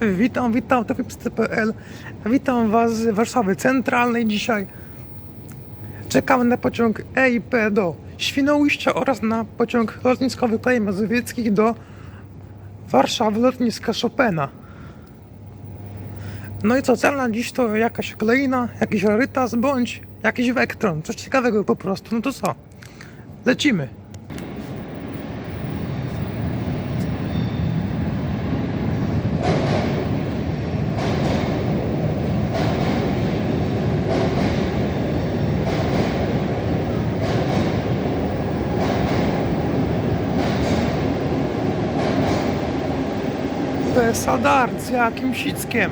Witam, witam, to. Witam Was z Warszawy Centralnej dzisiaj. Czekamy na pociąg EIP do Świnoujścia oraz na pociąg lotniskowy kolei mazowieckich do Warszawy lotniska Chopina. No i co, cel na dziś to jakaś kolejna, jakiś rarytas bądź jakiś wektron, coś ciekawego po prostu. No to co? Lecimy. Pesadar z jakimś sickiem.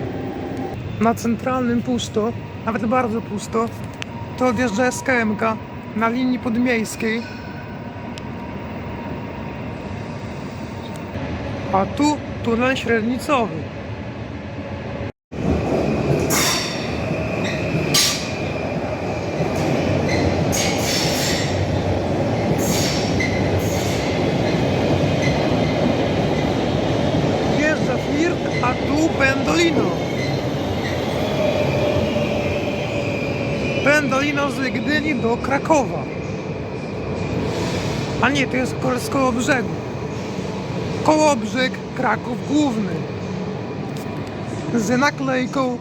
Na centralnym pusto, nawet bardzo pusto, to odjeżdża SKMK na linii podmiejskiej. A tu tunel średnicowy. Wjeżdża Flirt, a tu Pendolino. Pendolino z Gdyni do Krakowa. A nie, to jest z koło brzegu. Kołobrzeg, Kraków Główny. Z naklejką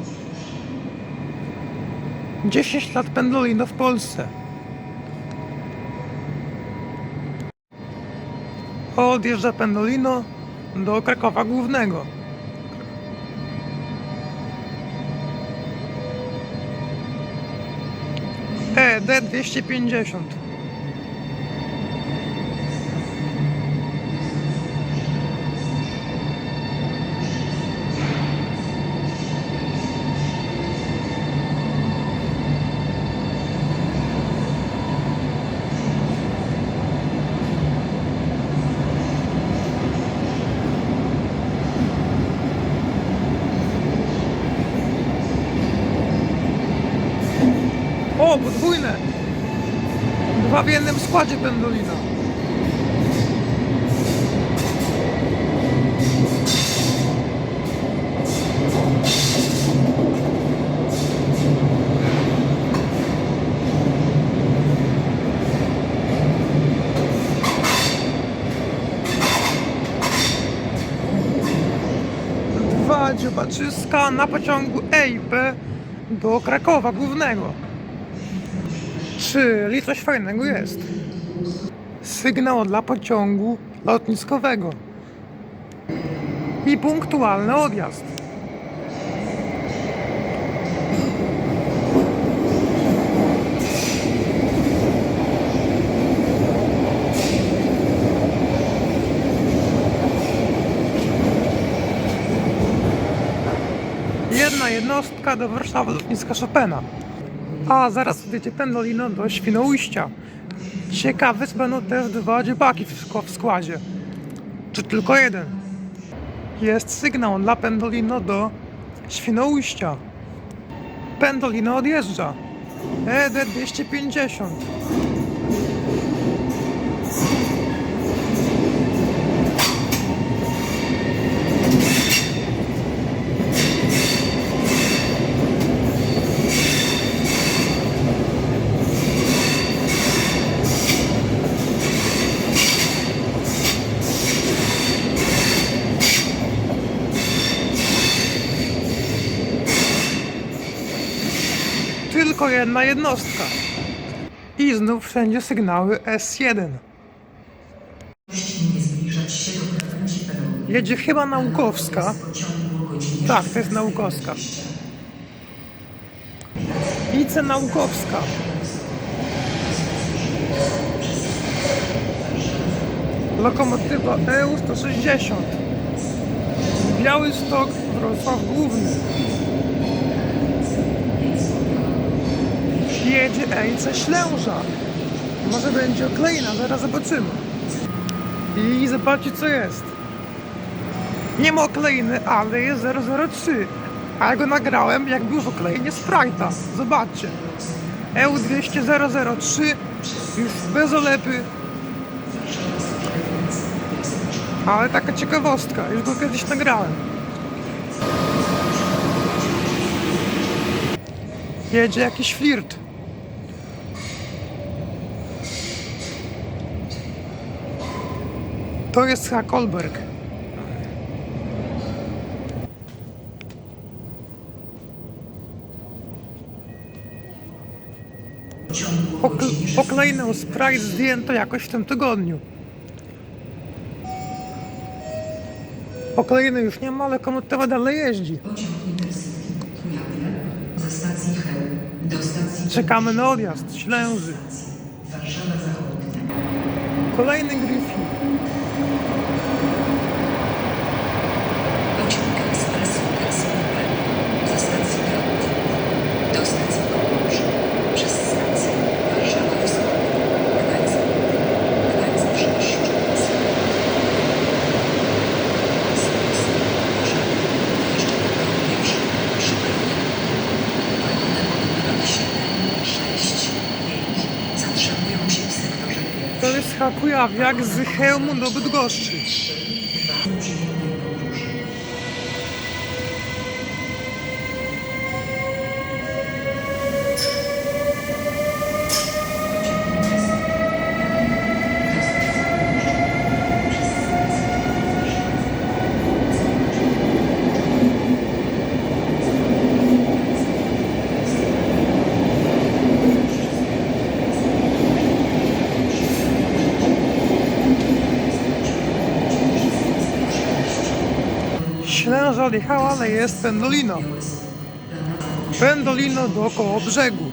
10 lat Pendolino w Polsce. Odjeżdża Pendolino do Krakowa Głównego. E, D250 podwójne! Dwa w jednym składzie pendolina. Dwa dziobaczyska na pociągu EIP do Krakowa Głównego. Czyli coś fajnego jest. Sygnał dla pociągu lotniskowego. I punktualny odjazd. Jedna jednostka do Warszawy lotniska Chopina. A zaraz odjedzie Pendolino do Świnoujścia. Ciekawe, będą też dwa dziebaki w sk- w składzie. Czy tylko jeden? Jest sygnał dla Pendolino do Świnoujścia. Pendolino odjeżdża. ED 250. Tylko jedna jednostka. I znów wszędzie sygnały S1. nie zbliżać się do krawędzi peronu. Jedzie chyba naukowska. Tak, to jest naukowska. Ice naukowska. Lokomotywa EU 160. Białystok, Wrocław Główny. jedzie Ejce Ślęża. Może będzie oklejna, no, zaraz zobaczymy. I zobaczcie co jest. Nie ma oklejny, ale jest 003. A ja go nagrałem, jak był w oklejnie Sprite'a. Zobaczcie. EU200003 już bez olepy. Ale taka ciekawostka, już go kiedyś nagrałem. Jedzie jakiś flirt. To jest Hakolberg. W ciągu Po, godziny po kolejną Sprite zdjęto jakoś w tym tygodniu. Po kolejnej już nie ma, ale komutowa dalej jeździ. Czekamy na odjazd. Ślęzy. Kolejny Griffin. Jest Hakujawiak z Chełmu do Bydgoszczy. Ślęża ale jest Pendolino. Pendolino do koło brzegu.